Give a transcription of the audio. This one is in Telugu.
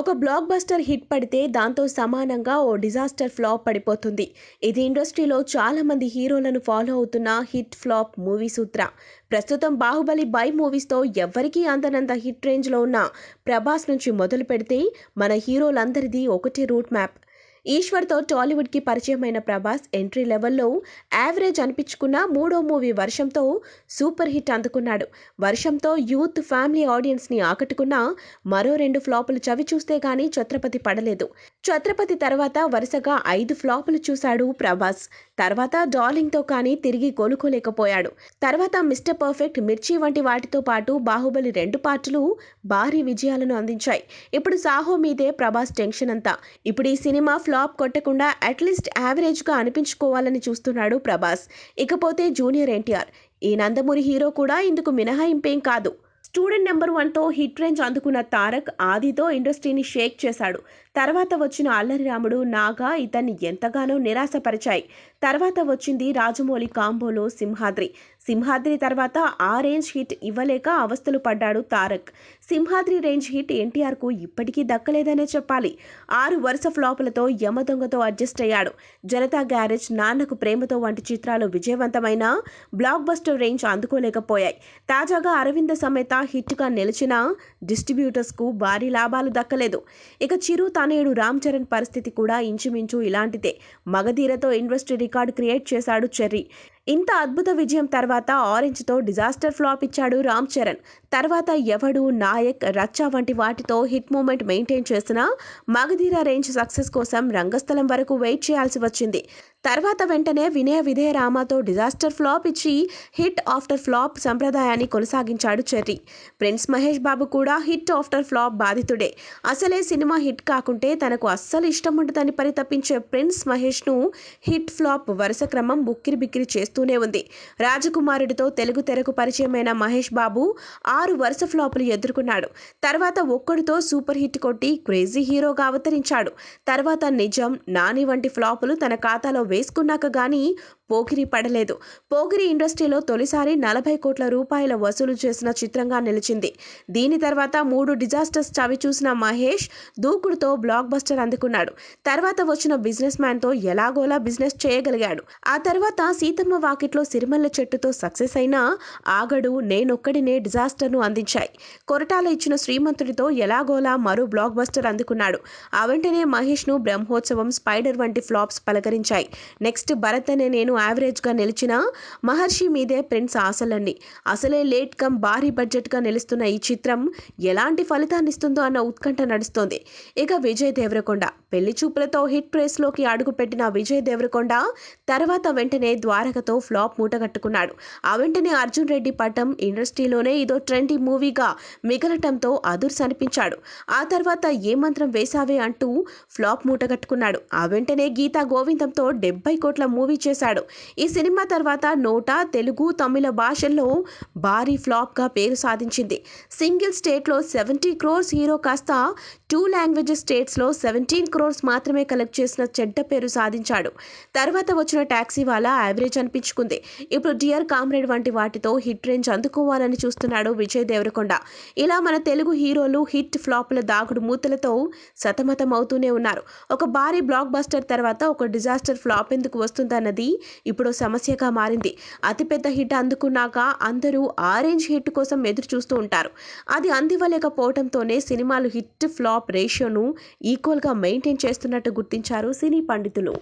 ఒక బ్లాక్ బస్టర్ హిట్ పడితే దాంతో సమానంగా ఓ డిజాస్టర్ ఫ్లాప్ పడిపోతుంది. ఇది ఇండస్ట్రీలో చాలామంది హీరోలను ఫాలో అవుతున్న హిట్ ఫ్లాప్ మూవీ సూత్ర. ప్రస్తుతం బాహుబలి బై మూవీస్తో ఎవ్వరికీ అందనంత హిట్ రేంజ్లో ఉన్న ప్రభాస్ నుంచి మొదలు పెడితే మన హీరోలందరిది ఒకటే రూట్ మ్యాప్. ఈశ్వర్తో టాలీవుడ్కి పరిచయమైన ప్రభాస్ ఎంట్రీ లెవెల్లో యావరేజ్ అనిపించుకున్న మూడో మూవీ వర్షంతో సూపర్ హిట్ అందుకున్నాడు. వర్షంతో యూత్ ఫ్యామిలీ ఆడియన్స్ని ఆకట్టుకున్న మరో రెండు ఫ్లాపులు చవి చూస్తే గానీ ఛత్రపతి పడలేదు. ఛత్రపతి తర్వాత వరుసగా ఐదు ఫ్లాపులు చూశాడు ప్రభాస్. తర్వాత డార్లింగ్తో కానీ తిరిగి కోలుకోలేకపోయాడు. తర్వాత మిస్టర్ పర్ఫెక్ట్ మిర్చి వంటి వాటితో పాటు బాహుబలి రెండు పార్టులు భారీ విజయాలను అందించాయి. ఇప్పుడు సాహో మీదే ప్రభాస్ టెన్షన్ అంతా. ఇప్పుడు ఈ సినిమా ఫ్లాప్ కొట్టకుండా అట్లీస్ట్ యావరేజ్గా అనిపించుకోవాలని చూస్తున్నాడు ప్రభాస్. ఇకపోతే జూనియర్ ఎన్టీఆర్. ఈ నందమూరి హీరో కూడా ఇందుకు మినహాయింపేం కాదు. స్టూడెంట్ నెంబర్ వన్తో హిట్ రేంజ్ అందుకున్న తారక్ ఆదితో ఇండస్ట్రీని షేక్ చేశాడు. తర్వాత వచ్చిన అల్లరి రాముడు నాగా ఇతన్ని ఎంతగానో నిరాశపరిచాయి. తర్వాత వచ్చింది రాజమౌళి కాంబోలో సింహాద్రి. సింహాద్రి తర్వాత ఆ రేంజ్ హిట్ ఇవ్వలేక అవస్థలు పడ్డాడు తారక్. సింహాద్రి రేంజ్ హిట్ ఎన్టీఆర్కు ఇప్పటికీ దక్కలేదనే చెప్పాలి. ఆరు వరుస ఫ్లాపులతో యమదొంగతో అడ్జస్ట్ అయ్యాడు. జనతా గ్యారేజ్ నాన్నకు ప్రేమతో వంటి చిత్రాలు విజయవంతమైన బ్లాక్ బస్టర్ రేంజ్ అందుకోలేకపోయాయి. తాజాగా అరవింద సమేత హిట్గా నిలిచిన డిస్ట్రిబ్యూటర్స్కు భారీ లాభాలు దక్కలేదు. ఇక చిరు తనయుడు రామ్ చరణ్ పరిస్థితి కూడా ఇంచుమించు ఇలాంటిదే. మగధీరతో ఇండస్ట్రీ రికార్డు క్రియేట్ చేశాడు చెర్రీ. ఇంత అద్భుత విజయం తర్వాత ఆరెంజ్తో డిజాస్టర్ ఫ్లాప్ ఇచ్చాడు రామ్ చరణ్. తర్వాత ఎవడు నాయక్ రచ్చ వంటి వాటితో హిట్ మూమెంట్ మెయింటైన్ చేసిన మగధీర రేంజ్ సక్సెస్ కోసం రంగస్థలం వరకు వెయిట్ చేయాల్సి వచ్చింది. తర్వాత వెంటనే వినయ విధేయ రామాతో డిజాస్టర్ ఫ్లాప్ ఇచ్చి హిట్ ఆఫ్టర్ ఫ్లాప్ సంప్రదాయాన్ని కొనసాగించాడు చెర్రీ. ప్రిన్స్ మహేష్ బాబు కూడా హిట్ ఆఫ్టర్ ఫ్లాప్ బాధితుడే. అసలే సినిమా హిట్ కాకుంటే తనకు అస్సలు ఇష్టం ఉండదని పరితపించే ప్రిన్స్ మహేష్ను హిట్ ఫ్లాప్ వరుస క్రమం బుక్కిరి బిక్కిరి చేస్తూనే ఉంది. రాజకుమారుడితో తెలుగు తెరకు పరిచయమైన మహేష్ బాబు ఆరు వరుస ఫ్లాపులు ఎదుర్కొన్నాడు. తర్వాత ఒక్కడితో సూపర్ హిట్ కొట్టి క్రేజీ హీరోగా అవతరించాడు. తర్వాత నిజం నాని వంటి ఫ్లాపులు తన ఖాతాలో వేసుకున్నాక గానీ పోకిరి పడలేదు. పోకిరి ఇండస్ట్రీలో తొలిసారి నలభై కోట్ల రూపాయల వసూలు చేసిన చిత్రంగా నిలిచింది. దీని తర్వాత మూడు డిజాస్టర్స్ చవి చూసిన మహేష్ దూకుడుతో బ్లాక్ బస్టర్ అందుకున్నాడు. తర్వాత వచ్చిన బిజినెస్ మ్యాన్తో ఎలాగోలా బిజినెస్ చేయగలిగాడు. ఆ తర్వాత సీతమ్మ వాకిట్లో సిరిమల్ల చెట్టుతో సక్సెస్ అయిన ఆగడు నేనొక్కడినే డిజాస్టర్ డిజాస్టర్ను అందించాయి. కొరటాల ఇచ్చిన శ్రీమంతుడితో ఎలాగోలా మరో బ్లాక్ బస్టర్ అందుకున్నాడు. ఆ వెంటనే మహేష్ను బ్రహ్మోత్సవం స్పైడర్ వంటి ఫ్లాప్స్ పలకరించాయి. నెక్స్ట్ భరత్ అనే నేను యావరేజ్గా నిలిచిన మహర్షి మీదే ప్రిన్స్ ఆశలన్నీ. అసలే లేట్ కమ్ భారీ బడ్జెట్గా నిలుస్తున్న ఈ చిత్రం ఎలాంటి ఫలితాన్ని ఇస్తుందో అన్న ఉత్కంఠ నడుస్తోంది. ఇక విజయ్ దేవరకొండ. పెళ్ళి చూపులతో హిట్ ప్రేస్లోకి అడుగుపెట్టిన విజయ్ దేవరకొండ తర్వాత వెంటనే ద్వారకతో ఫ్లాప్ మూటగట్టుకున్నాడు. ఆ వెంటనే అర్జున్ రెడ్డి పట్టం ఇండస్ట్రీలోనే ఇదో ట్రెండ్ మూవీగా మిగలటంతో అదుర్స్ అనిపించాడు ఆ తర్వాత ఏ మంత్రం వేసావే అంటూ ఫ్లాప్ మూటగట్టుకున్నాడు ఆ వెంటనే గీతా గోవిందంతో డెబ్బై కోట్ల మూవీ చేశాడు. ఈ సినిమా తర్వాత నోటా తెలుగు తమిళ భాషల్లో భారీ ఫ్లాప్గా పేరు సాధించింది. సింగిల్ స్టేట్లో సెవెంటీ క్రోర్స్ హీరో కాస్త టూ లాంగ్వేజెస్ స్టేట్స్లో సెవెంటీన్ క్రోర్స్ మాత్రమే కలెక్ట్ చేసిన చెడ్డ పేరు సాధించాడు. తర్వాత వచ్చిన ట్యాక్సీ వాళ్ళ యావరేజ్ అనిపించుకుంది. ఇప్పుడు డియర్ కామ్రేడ్ వంటి వాటితో హిట్ రేంజ్ అందుకోవాలని చూస్తున్నాడు విజయ్ దేవరకొండ. ఇలా మన తెలుగు హీరోలు హిట్ ఫ్లాప్ల దాగుడు మూతలతో సతమతం అవుతూనే ఉన్నారు. ఒక భారీ బ్లాక్ బస్టర్ తర్వాత ఒక డిజాస్టర్ ఫ్లాప్ ఎందుకు వస్తుందన్నది ఇప్పుడు సమస్యగా మారింది. అతిపెద్ద హిట్ అందుకున్నాక అందరూ ఆరెంజ్ హిట్ కోసం ఎదురు చూస్తూ ఉంటారు. అది అందివ్వలేకపోవడంతోనే సినిమాలు హిట్ ఫ్లాప్ రేషియోను ఈక్వల్గా మెయింటైన్ చేస్తున్నట్టు గుర్తించారు సినీ పండితులు.